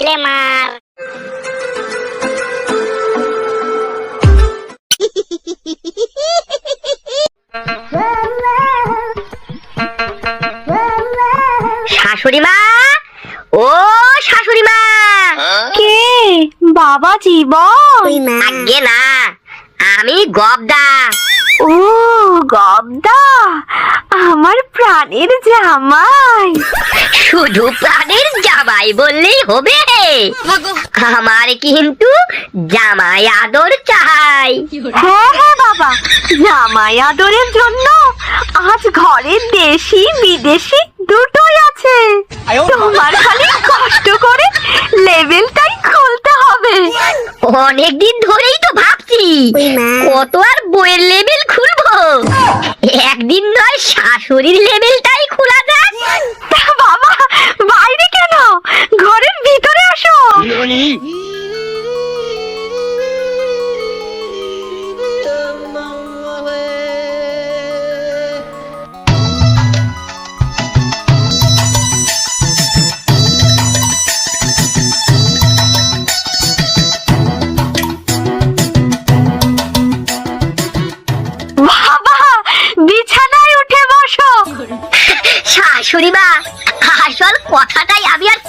Disclaimer শাশুড়ি মা ও শাশুড়ি মা কে? বাবা জীবন। আগে না আমি গবদা। ও গবদা আমার প্রাণের জামাই। শুধু প্রাণের জামাই বললেই হবে। আমার কিন্তু জামাই আদর চাই। হ্যাঁ হ্যাঁ বাবা। জামাই আদরের জন্য আজ ঘরে দেশি বিদেশি দুটোই আছে। তোমার খালি কষ্ট করে লেভেলটাই খুলতে হবে। অনেকদিন ধরেই তো ভাবছি কত আর বইয়ের একদিন নয় শাশুড়ির লেভেলটাই খোলা যায় তা বাবা বাইরে কেন? ঘরের ভিতরে আসো।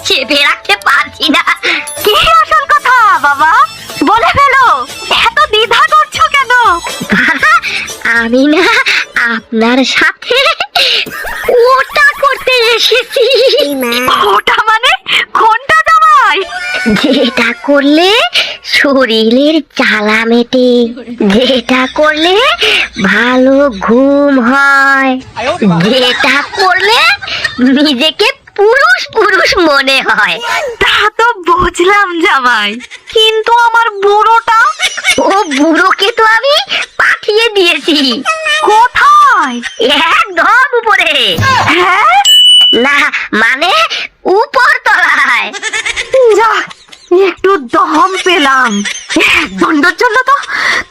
চেপে রাখতে পারছি না। কি আসল কথা, বাবা? বলে ফেলো, এত দ্বিধা করছ কেন? আমি না আপনার সাথে ওটা করতে এসেছি। ওটা মানে জামাই? যেটা করলে শরীরের জ্বালা মেটে, যেটা করলে ভালো ঘুম হয়, যেটা করলে নিজেকে পুরুষ পুরুষ মনে হয়। তা তো বুঝলাম জামাই। কিন্তু আমার বুড়োটা? ও বুড়োকে তো আমি পাঠিয়ে দিয়েছি। কোথায়? একদম উপরে। হ্যাঁ? না মানে উপর তলায় যাক একটু দম পেলাম। দণ্ডের জন্য তো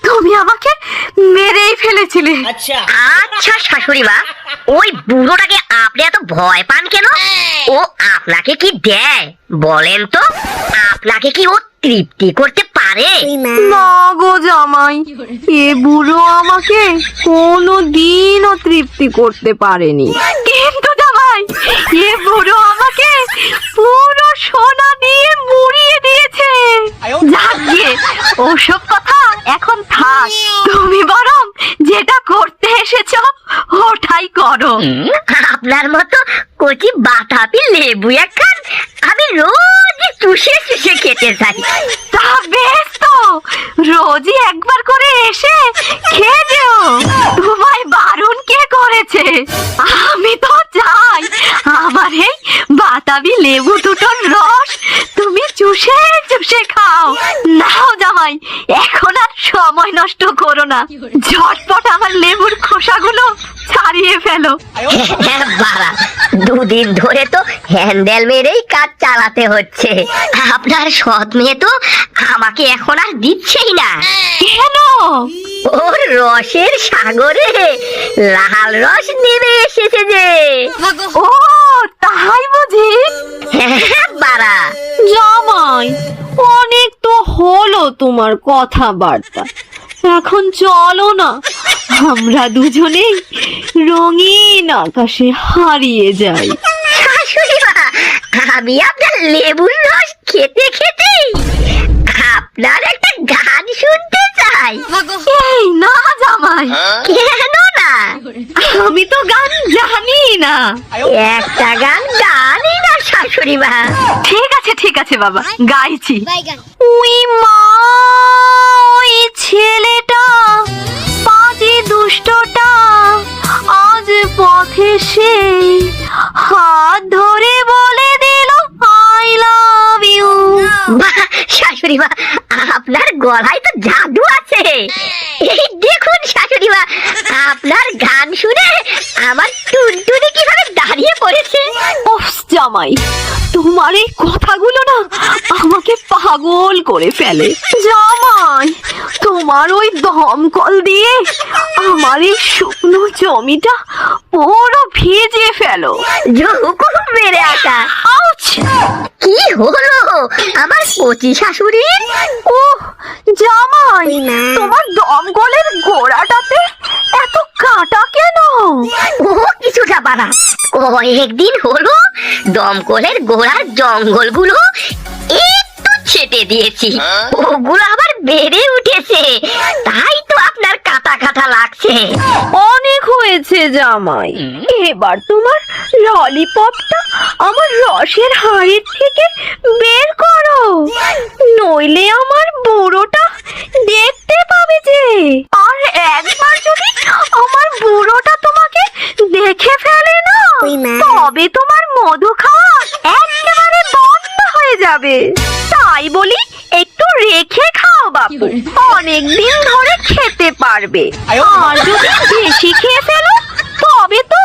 তুমি আমাকে মেরেই ফেলেছিলে। আচ্ছা। শাশুড়ি মা ওই বুড়োটাকে আপনি এত ভয় পান কেন? ও আপনাকে কি দেয়? বলেন তো আপনাকে কি ও তৃপ্তি করতে পারে? না গো জামাই এ বুড়ো আমাকে কোনো দিনও তৃপ্তি করতে পারেনি। কিন্তু জামাই এ বুড়ো আমাকে পুরো সোনা দিয়ে মুড়িয়ে দিয়েছে। যাক গিয়ে ওসব কথা এখন থাক তুমি বরং যেটা করতে এসেছ ওটাই করো আপনার মতো কচি বাতাবি লেবু একখান আমি রোজ চুষে চুষে খেতে চাই। তা বেশ তো। রোজই একবার করে এসে খেয়ে তোমায় বারণ কে করেছে? আমি তো চাই আমার এই বাতাবি লেবু দুটোর রস তুমি চুষে চুষে খাও। নাও জামাই সময় নষ্ট করো না। ঝটপট আমার লেবুর খোসাগুলো ছাড়িয়ে ফেলো। হ্যাঁ, বাড়া দুদিন ধরে তো হ্যান্ডেল মেরেই কাজ চালাতে হচ্ছে। আপনার সৎ মেয়ে তো আমাকে এখন আর দিচ্ছেই না। কেন? ওর রসের সাগরে লাল রস নেমে এসেছে যে। ও তোমার কথাবার্তা। এখন চলো না। আমরা দুজনেই রঙিন আকাশে হারিয়ে যাই। শাশুড়ি মা আমি আপনার লেবুর রস খেতে খেতেই আপনার একটা গান শুনতে চাই। এই না জামাই। কেন না? আমি তো গান জানি না। একটা গান গানই না শাশুড়ি মা ঠিক আছে ঠিক আছে বাবা গাইছি। উই মা ওই ছেলেটা পাজি দুষ্টটা আজ পথে সে হাত ধরে বলে দিল আই লাভ ইউ শাশুড়ি মা আপনার গলায় তো জাদু আছে। এই দেখুন শাশুড়ি মা আপনার জামাই তোমার এই কথাগুলো না আমাকে পাগল করে ফেলে। জামাই তোমার ওই দমকল দিয়ে আমার এই শুকনো জমিটা পুরো ভিজিয়ে ফেলো। মেরে আকা কি হলো? আমার কচি শাশুড়ি? ও জামাই তোমার দমকলের গোড়াটাতে এত কাটা কেন? ও কিছুটা বাড়া। কয়েকদিন হলো দমকলের গোড়ার জঙ্গলগুলো একটু ছেটে দিয়েছি। ওগুলো আবার বেড়ে উঠেছে। তাই তো আপনার কাটা কাটা লাগছে। অনেক হয়েছে জামাই। এবার তোমার ললিপপটা আমার রসের হাড়ির থেকে বের করো। নইলে আমার বুড়োটা দেখতে পাবে যে আর একবার যদি আমার বুড়োটা তোমাকে দেখে ফেলে না তবে তোমার মধু খাওয়া একেবারে বন্ধ হয়ে যাবে। তাই বলি একটু রেখে খাও বাপু। অনেক দিন ধরে খেতে পারবে। আর যদি বেশি খেয়ে ফেলো তবে তো